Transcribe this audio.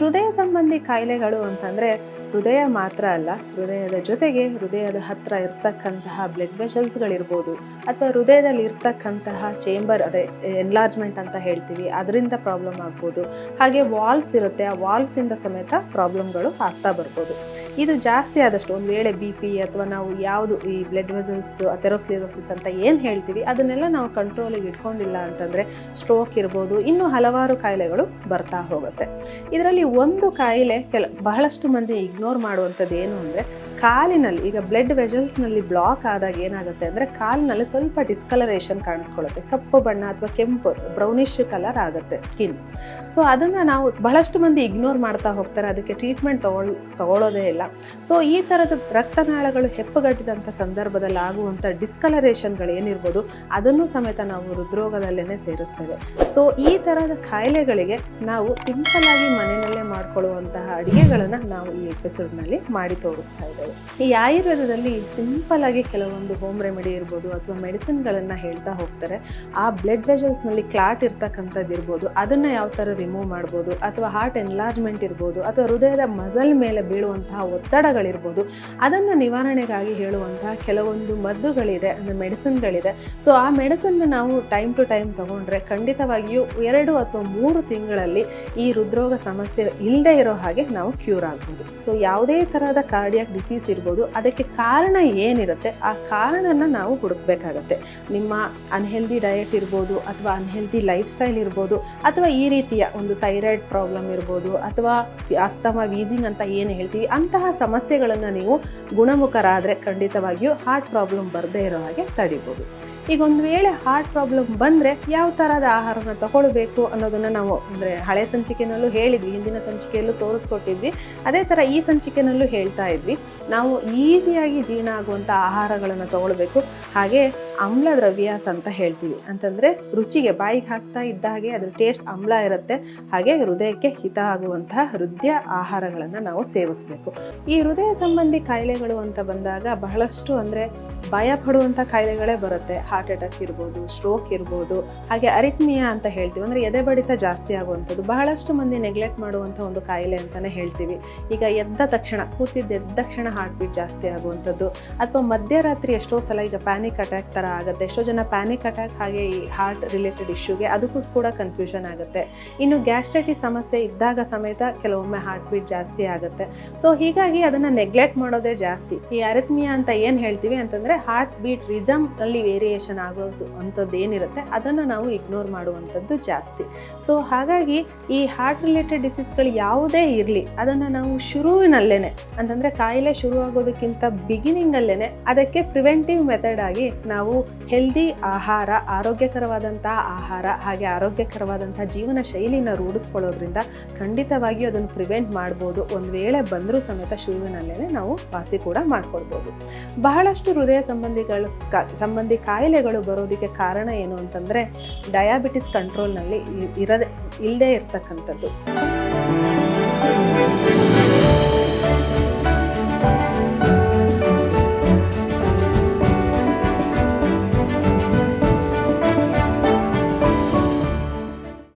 ಹೃದಯ ಸಂಬಂಧಿ ಕಾಯಿಲೆಗಳು ಅಂತಂದರೆ ಹೃದಯ ಮಾತ್ರ ಅಲ್ಲ, ಹೃದಯದ ಜೊತೆಗೆ ಹೃದಯದ ಹತ್ತಿರ ಇರ್ತಕ್ಕಂತಹ ಬ್ಲಡ್ ವೆಷಲ್ಸ್ಗಳಿರ್ಬೋದು ಅಥವಾ ಹೃದಯದಲ್ಲಿ ಇರ್ತಕ್ಕಂತಹ ಚೇಂಬರ್ ಅದೇ ಎನ್ಲಾರ್ಜ್ಮೆಂಟ್ ಅಂತ ಹೇಳ್ತೀವಿ, ಅದರಿಂದ ಪ್ರಾಬ್ಲಮ್ ಆಗ್ಬೋದು. ಹಾಗೆ ವಾಲ್ಸ್ ಇರುತ್ತೆ, ಆ ವಾಲ್ಸಿಂದ ಸಮೇತ ಪ್ರಾಬ್ಲಮ್ಗಳು ಆಗ್ತಾ ಬರ್ಬೋದು. ಇದು ಜಾಸ್ತಿ ಆದಷ್ಟು ಒಂದು ವೇಳೆ ಬಿ ಪಿ ಅಥವಾ ನಾವು ಯಾವುದು ಈ ಬ್ಲಡ್ ವೆಸಲ್ಸ್ದು ಅಥೆರೋಸ್ಲಿರೋಸಿಸ್ ಅಂತ ಏನು ಹೇಳ್ತೀವಿ, ಅದನ್ನೆಲ್ಲ ನಾವು ಕಂಟ್ರೋಲಿಗೆ ಇಟ್ಕೊಂಡಿಲ್ಲ ಅಂತಂದರೆ ಸ್ಟ್ರೋಕ್ ಇರ್ಬೋದು, ಇನ್ನೂ ಹಲವಾರು ಕಾಯಿಲೆಗಳು ಬರ್ತಾ ಹೋಗುತ್ತೆ. ಇದರಲ್ಲಿ ಒಂದು ಕಾಯಿಲೆ ಕೆಲ, ಬಹಳಷ್ಟು ಮಂದಿ ಇಗ್ನೋರ್ ಮಾಡುವಂಥದ್ದು ಏನು ಅಂದರೆ ಕಾಲಿನಲ್ಲಿ, ಈಗ ಬ್ಲಡ್ ವೆಜಲ್ಸ್ನಲ್ಲಿ ಬ್ಲಾಕ್ ಆದಾಗ ಏನಾಗುತ್ತೆ ಅಂದರೆ ಕಾಲಿನಲ್ಲಿ ಸ್ವಲ್ಪ ಡಿಸ್ಕಲರೇಷನ್ ಕಾಣಿಸ್ಕೊಳ್ಳುತ್ತೆ. ಕಪ್ಪು ಬಣ್ಣ ಅಥವಾ ಕೆಂಪು ಬ್ರೌನಿಶ್ ಕಲರ್ ಆಗುತ್ತೆ ಸ್ಕಿನ್ ಸೊ ಅದನ್ನು ನಾವು ಬಹಳಷ್ಟು ಮಂದಿ ಇಗ್ನೋರ್ ಮಾಡ್ತಾ ಹೋಗ್ತಾರೆ. ಅದಕ್ಕೆ ಟ್ರೀಟ್ಮೆಂಟ್ ತಗೊಳ್ ತಗೊಳ್ಳೋದೇ ಇಲ್ಲ. ಸೊ ಈ ಥರದ ರಕ್ತನಾಳಗಳು ಹೆಪ್ಪುಗಟ್ಟಿದಂಥ ಸಂದರ್ಭದಲ್ಲಿ ಆಗುವಂಥ ಡಿಸ್ಕಲರೇಷನ್ಗಳು ಏನಿರ್ಬೋದು, ಅದನ್ನು ಸಮೇತ ನಾವು ಹೃದ್ರೋಗದಲ್ಲೇ ಸೇರಿಸ್ತೇವೆ. ಸೊ ಈ ಥರದ ಕಾಯಿಲೆಗಳಿಗೆ ನಾವು ಸಿಂಪಲ್ ಆಗಿ ಮನೆಯಲ್ಲೇ ಮಾಡ್ಕೊಳ್ಳುವಂತಹ ಅಡುಗೆಗಳನ್ನು ನಾವು ಈ ಎಪಿಸೋಡ್ನಲ್ಲಿ ಮಾಡಿ ತೋರಿಸ್ತಾ ಇದ್ದೇವೆ. ಈ ಆಯುರ್ವೇದದಲ್ಲಿ ಸಿಂಪಲ್ ಆಗಿ ಕೆಲವೊಂದು ಹೋಮ್ ರೆಮಿಡಿ ಇರ್ಬೋದು ಅಥವಾ ಮೆಡಿಸಿನ್ಗಳನ್ನು ಹೇಳ್ತಾ ಹೋಗ್ತಾರೆ. ಆ ಬ್ಲಡ್ ವೆಜಲ್ಸ್ನಲ್ಲಿ ಕ್ಲಾಟ್ ಇರ್ತಕ್ಕಂಥದ್ದು ಇರ್ಬೋದು. ಅದನ್ನು ಯಾವ ಥರ ರಿಮೂವ್ ಮಾಡ್ಬೋದು ಅಥವಾ ಹಾರ್ಟ್ ಎನ್ಲಾರ್ಜ್ಮೆಂಟ್ ಇರ್ಬೋದು ಅಥವಾ ಹೃದಯದ ಮಜಲ್ ಮೇಲೆ ಬೀಳುವಂತಹ ಒತ್ತಡಗಳಿರ್ಬೋದು. ಅದನ್ನು ನಿವಾರಣೆಗಾಗಿ ಹೇಳುವಂತಹ ಕೆಲವೊಂದು ಮದ್ದುಗಳಿದೆ, ಅಂದರೆ ಮೆಡಿಸಿನ್ಗಳಿದೆ ಸೊ ಆ ಮೆಡಿಸನ್ನ ನಾವು ಟೈಮ್ ಟು ಟೈಮ್ ತಗೊಂಡ್ರೆ ಖಂಡಿತವಾಗಿಯೂ ಎರಡು ಅಥವಾ ಮೂರು ತಿಂಗಳಲ್ಲಿ ಈ ಹೃದ್ರೋಗ ಸಮಸ್ಯೆ ಇಲ್ಲದೆ ಇರೋ ಹಾಗೆ ನಾವು ಕ್ಯೂರ್ ಆಗ್ಬೋದು. ಸೊ ಯಾವುದೇ ಥರದ ಕಾರ್ಡಿಯಾಕ್ ಡಿಸೀಸ್ ಇರ್ಬೋದು. ಅದಕ್ಕೆ ಕಾರಣ ಏನಿರುತ್ತೆ? ಆ ಕಾರಣನ ನಾವು ಹುಡುಕ್ಬೇಕಾಗತ್ತೆ. ನಿಮ್ಮ ಅನ್ಹೆಲ್ದಿ ಡಯಟ್ ಇರ್ಬೋದು ಅಥವಾ ಅನ್ಹೆಲ್ದಿ ಲೈಫ್ ಸ್ಟೈಲ್ ಇರ್ಬೋದು ಅಥವಾ ಈ ರೀತಿಯ ಒಂದು ಥೈರಾಯ್ಡ್ ಪ್ರಾಬ್ಲಮ್ ಇರ್ಬೋದು ಅಥವಾ ಅಸ್ತಮ ವೀಸಿಂಗ್ ಅಂತ ಏನು ಹೇಳ್ತೀವಿ, ಅಂತಹ ಸಮಸ್ಯೆಗಳನ್ನು ನೀವು ಗುಣಮುಖರಾದರೆ ಖಂಡಿತವಾಗಿಯೂ ಹಾರ್ಟ್ ಪ್ರಾಬ್ಲಮ್ ಬರದೇ ಇರೋ ಹಾಗೆ ತಡಿಬೋದು. ಈಗ ಒಂದು ವೇಳೆ ಹಾರ್ಟ್ ಪ್ರಾಬ್ಲಮ್ ಬಂದರೆ ಯಾವ ಥರದ ಆಹಾರನ ತಗೊಳ್ಬೇಕು ಅನ್ನೋದನ್ನು ನಾವು ಅಂದರೆ ಹಳೆ ಸಂಚಿಕೆನಲ್ಲೂ ಹೇಳಿದ್ವಿ, ಹಿಂದಿನ ಸಂಚಿಕೆಯಲ್ಲೂ ತೋರಿಸ್ಕೊಟ್ಟಿದ್ವಿ. ಅದೇ ಥರ ಈ ಸಂಚಿಕೆನಲ್ಲೂ ಹೇಳ್ತಾ ಇದ್ವಿ. ನಾವು ಈಸಿಯಾಗಿ ಜೀರ್ಣ ಆಗುವಂಥ ಆಹಾರಗಳನ್ನು ತಗೊಳ್ಬೇಕು. ಹಾಗೆ ಆಮ್ಲ ದ್ರವ್ಯಾಸ ಅಂತ ಹೇಳ್ತೀವಿ. ಅಂತಂದರೆ ರುಚಿಗೆ ಬಾಯಿಗೆ ಹಾಕ್ತಾ ಇದ್ದ ಹಾಗೆ ಅದ್ರ ಟೇಸ್ಟ್ ಆಮ್ಲ ಇರುತ್ತೆ. ಹಾಗೆ ಹೃದಯಕ್ಕೆ ಹಿತ ಆಗುವಂತಹ ಹೃದಯ ಆಹಾರಗಳನ್ನು ನಾವು ಸೇವಿಸಬೇಕು. ಈ ಹೃದಯ ಸಂಬಂಧಿ ಕಾಯಿಲೆಗಳು ಅಂತ ಬಂದಾಗ ಬಹಳಷ್ಟು ಅಂದರೆ ಭಯ ಪಡುವಂಥ ಕಾಯಿಲೆಗಳೇ ಬರುತ್ತೆ. ಹಾರ್ಟ್ ಅಟ್ಯಾಕ್ ಇರ್ಬೋದು ಸ್ಟ್ರೋಕ್ ಇರ್ಬೋದು, ಹಾಗೆ ಅರಿತ್ಮಿಯಾ ಅಂತ ಹೇಳ್ತೀವಿ. ಅಂದರೆ ಎದೆ ಬಡಿತ ಜಾಸ್ತಿ ಆಗುವಂಥದ್ದು. ಬಹಳಷ್ಟು ಮಂದಿ ನೆಗ್ಲೆಕ್ಟ್ ಮಾಡುವಂಥ ಒಂದು ಕಾಯಿಲೆ ಅಂತಲೇ ಹೇಳ್ತೀವಿ. ಈಗ ಎದ್ದ ತಕ್ಷಣ, ಕೂತಿದ್ದ ಎದ್ದ ತಕ್ಷಣ ಹಾರ್ಟ್ ಬೀಟ್ ಜಾಸ್ತಿ ಆಗುವಂಥದ್ದು. ಅಥವಾ ಮಧ್ಯರಾತ್ರಿ ಎಷ್ಟೋ ಸಲ ಈಗ ಪ್ಯಾನಿಕ್ ಅಟ್ಯಾಕ್ ಥರ ಆಗುತ್ತೆ. ಎಷ್ಟೋ ಜನ ಪ್ಯಾನಿಕ್ ಅಟ್ಯಾಕ್ ಹಾಗೆ ಈ ಹಾರ್ಟ್ ರಿಲೇಟೆಡ್ ಇಶ್ಯೂಗೆ ಅದಕ್ಕೂ ಕೂಡ ಕನ್ಫ್ಯೂಷನ್ ಆಗುತ್ತೆ. ಇನ್ನು ಗ್ಯಾಸ್ಟ್ರೈಟಿಸ್ ಸಮಸ್ಯೆ ಇದ್ದಾಗ ಸಮೇತ ಕೆಲವೊಮ್ಮೆ ಹಾರ್ಟ್ ಬೀಟ್ ಜಾಸ್ತಿ ಆಗುತ್ತೆ. ಸೊ ಹೀಗಾಗಿ ಅದನ್ನು ನೆಗ್ಲೆಕ್ಟ್ ಮಾಡೋದೇ ಜಾಸ್ತಿ. ಈ ಅರಿತ್ಮಿಯಾ ಅಂತ ಏನು ಹೇಳ್ತೀವಿ ಅಂತಂದರೆ ಹಾರ್ಟ್ ಬೀಟ್ ರಿದಮ್ ಅಲ್ಲಿ ವೇರಿಯೇಷನ್ ಆಗೋದು ಅಂಥದ್ದು ಏನಿರುತ್ತೆ, ಅದನ್ನು ನಾವು ಇಗ್ನೋರ್ ಮಾಡುವಂಥದ್ದು ಜಾಸ್ತಿ. ಸೊ ಹಾಗಾಗಿ ಈ ಹಾರ್ಟ್ ರಿಲೇಟೆಡ್ ಡಿಸೀಸ್ಗಳು ಯಾವುದೇ ಇರಲಿ, ಅದನ್ನು ನಾವು ಶುರುವಿನಲ್ಲೇ ಅಂತಂದರೆ ಕಾಯಿಲೆ ಶುರುವಾಗೋದಕ್ಕಿಂತ ಬಿಗಿನಿಂಗಲ್ಲೇ ಅದಕ್ಕೆ ಪ್ರಿವೆಂಟಿವ್ ಮೆಥಡ್ ಆಗಿ ನಾವು ಹೆಲ್ದಿ ಆಹಾರ ಆರೋಗ್ಯಕರವಾದಂಥ ಆಹಾರ, ಹಾಗೆ ಆರೋಗ್ಯಕರವಾದಂಥ ಜೀವನ ಶೈಲಿನ ರೂಢಿಸ್ಕೊಳ್ಳೋದ್ರಿಂದ ಖಂಡಿತವಾಗಿಯೂ ಅದನ್ನು ಪ್ರಿವೆಂಟ್ ಮಾಡ್ಬೋದು. ಒಂದು ವೇಳೆ ಬಂದರೂ ಸಮೇತ ಶುರುವಿನಲ್ಲೇ ನಾವು ವಾಸಿ ಕೂಡ ಮಾಡ್ಕೊಳ್ಬೋದು. ಬಹಳಷ್ಟು ಹೃದಯ ಸಂಬಂಧಿಗಳು ಸಂಬಂಧಿ ಕಾಯಿಲೆಗಳು ಬರೋದಕ್ಕೆ ಕಾರಣ ಏನು ಅಂತಂದರೆ ಡಯಾಬಿಟಿಸ್ ಕಂಟ್ರೋಲ್ನಲ್ಲಿ ಇರದೇ ಇಲ್ಲದೇ ಇರ್ತಕ್ಕಂಥದ್ದು.